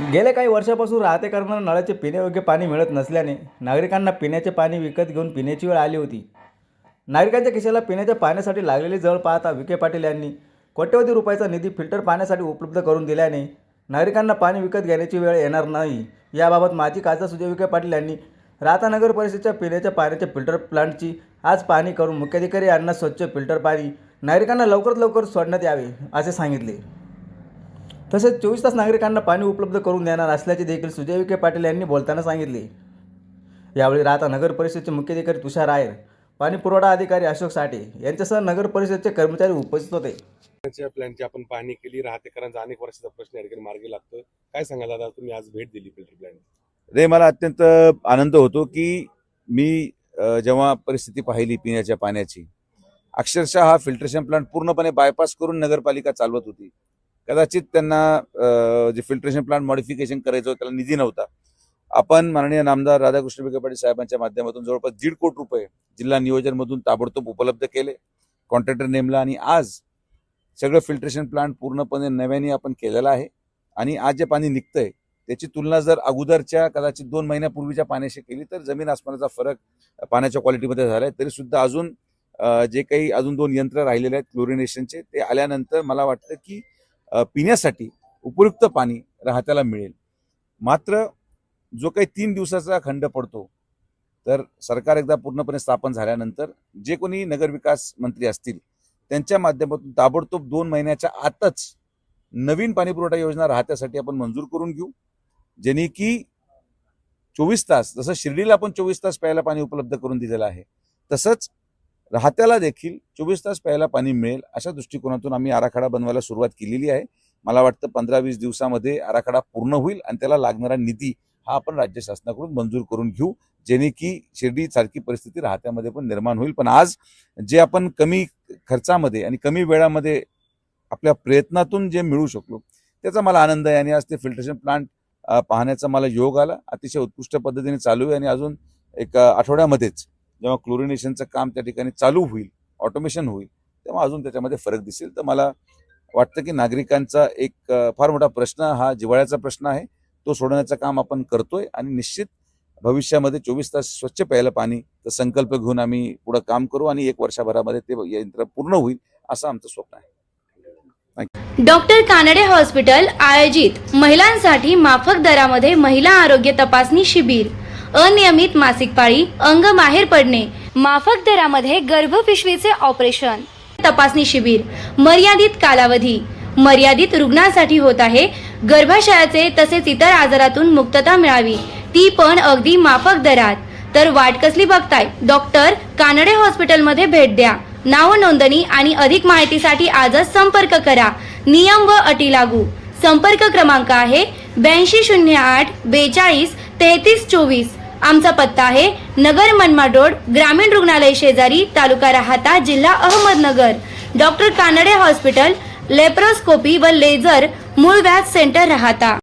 गेल्या काही वर्षापासून राहते राहतेकरांना नळाचे पिण्यायोग्य पाणी मिळत नसल्याने नागरिकांना पिण्याचे पाणी विकत घेऊन पिण्याची वेळ आली होती. नागरिकांच्या खिशाला पिण्याच्या पाण्यासाठी लागलेली जळ पाहता विखे पाटील यांनी कोट्यवधी रुपयाचा निधी फिल्टर पाण्यासाठी उपलब्ध करून दिल्याने नागरिकांना पाणी विकत घेण्याची वेळ येणार नाही. याबाबत माजी खासदार सुजय विखे पाटील यांनी राहता नगर परिषदेच्या पिण्याच्या पाण्याच्या फिल्टर प्लांटची आज पाहणी करून मुख्याधिकारी यांना स्वच्छ फिल्टर पाणी नागरिकांना लवकरात लवकर सोडण्यात यावे असे सांगितले. तसेच चोवीस तास नागरिकांना पाणी उपलब्ध करून देणार असल्याचे देखील सुजय विखे पाटील यांनी बोलताना सांगितले. यावेळी राहता नगर परिषदेचे मुख्याधिकारी तुषार आयर पाणी पुरवठा अधिकारी अशोक साठे यांच्यासह नगर परिषदेचे कर्मचारी उपस्थित होते. प्लॅनची आपण पाहणी केली राहतेकरांचा अनेक वर्षाचा प्रश्न या ठिकाणी मार्गी लागतोय. काय सांगा दादा तुम्ही आज भेट दिली फिल्टर प्लॅन रे मला अत्यंत आनंद होतो की मी जेव्हा परिस्थिती पाहिली पिण्याच्या पाण्याची अक्षरशः हा फिल्ट्रेशन प्लांट पूर्णपणे बायपास करून नगरपालिका चालवत होती. कदाचित त्यांना जे फिल्ट्रेशन प्लांट मॉडिफिकेशन करायचं होतं त्याला निधी नव्हता. आपण माननीय नामदार राधाकृष्ण विखे पाटील साहेबांच्या माध्यमातून जवळपास दीड कोटी रुपये जिल्हा नियोजनमधून ताबडतोब उपलब्ध केले. कॉन्ट्रॅक्टर नेमला आणि आज सगळं फिल्ट्रेशन प्लांट पूर्णपणे नव्याने आपण केलेलं आहे. आणि आज जे पाणी निघतंय त्याची तुलना जर अगोदरच्या कदाचित दोन महिन्यापूर्वीच्या पाण्याशी केली तर जमीन आसमानाचा फरक पाण्याच्या क्वालिटीमध्ये झाला आहे तरी सुद्धा अजून जे काही अजून दोन यंत्र राहिलेले आहेत क्लोरिनेशनचे ते आल्यानंतर मला वाटतं की पिण्यासाठी उपयुक्त पाणी राहत्याला मिळेल. मात्र जो काही तीन दिवसाचा खंड पडतो तर सरकार एकदा पूर्णपणे स्थापन झाल्यानंतर जे कोणी नगरविकास मंत्री असतील त्यांच्या माध्यमातून ताबडतोब दोन महिन्याच्या आतच नवीन पाणीपुरवठा योजना राहत्यासाठी आपण मंजूर करून घेऊ. ज्यांनी की चोवीस तास जसं शिर्डीला आपण चोवीस तास प्यायला पाणी उपलब्ध करून दिलेलं आहे तसंच राहत्याला देखील चोवीस तास प्यायला पाणी मिळेल अशा दृष्टिकोनातून आम्ही आराखडा बनवायला सुरुवात केलेली आहे. मला वाटतं पंधरा वीस दिवसामध्ये आराखडा पूर्ण होईल आणि त्याला लागणारा निधी हा आपण राज्य शासनाकडून मंजूर करून घेऊ जेणे की शिर्डी सारखी परिस्थिती राहत्यामध्ये पण निर्माण होईल. पण आज जे आपण कमी खर्चामध्ये आणि कमी वेळामध्ये आपल्या प्रयत्नातून जे मिळू शकलो त्याचा मला आनंद आहे आणि आज ते फिल्ट्रेशन प्लांट पाहण्याचा मला योग आला. अतिशय उत्कृष्ट पद्धतीने चालू आहे आणि अजून एक आठवड्यामध्येच जेव्हा क्लोरिनेशनचं काम त्या ठिकाणी चालू होईल ऑटोमेशन होईल तेव्हा अजून त्याच्यामध्ये फरक दिसेल. तर मला वाटतं की नागरिकांचा एक फार मोठा प्रश्न हा जिव्हाळ्याचा प्रश्न आहे. तो सोडवण्याचं काम आपण करतोय आणि निश्चित भविष्यामध्ये चोवीस तास स्वच्छ प्यायला पाणी तर संकल्प घेऊन आम्ही पुढं काम करू आणि एक वर्षभरामध्ये ते यंत्र पूर्ण होईल असं आमचं स्वप्न आहे. डॉक्टर कानडे हॉस्पिटल आयोजित महिलांसाठी माफक दरामध्ये महिला आरोग्य तपासणी शिबिर. अनियमित मासिक पाळी अंग बाहेर पडणे माफक दरामध्ये गर्भपिशवीचे ऑपरेशन. तपासणी शिबिर मर्यादित कालावधी. मर्यादित रुग्णांसाठी होत आहे गर्भाशयाचे तसेच इतर आजारातून मुक्तता मिळावी ती पण अगदी माफक दरात. तर वाट कसली बघताय? डॉक्टर कानडे हॉस्पिटलमध्ये भेट द्या. नाव नोंदणी आणि अधिक माहितीसाठी आजच संपर्क करा. नियम व अटी लागू. संपर्क क्रमांक आहे ब्याऐंशी शून्य आठ बेचाळीस तेहतीस चोवीस. आमचा पत्ता आहे नगर मनमाड रोड ग्रामीण रुग्णालय शेजारी तालुका राहता जिल्हा Ahmednagar. Doctor Kanade hospital laparoscopy व लेझर मूळ व्याज सेंटर राहता.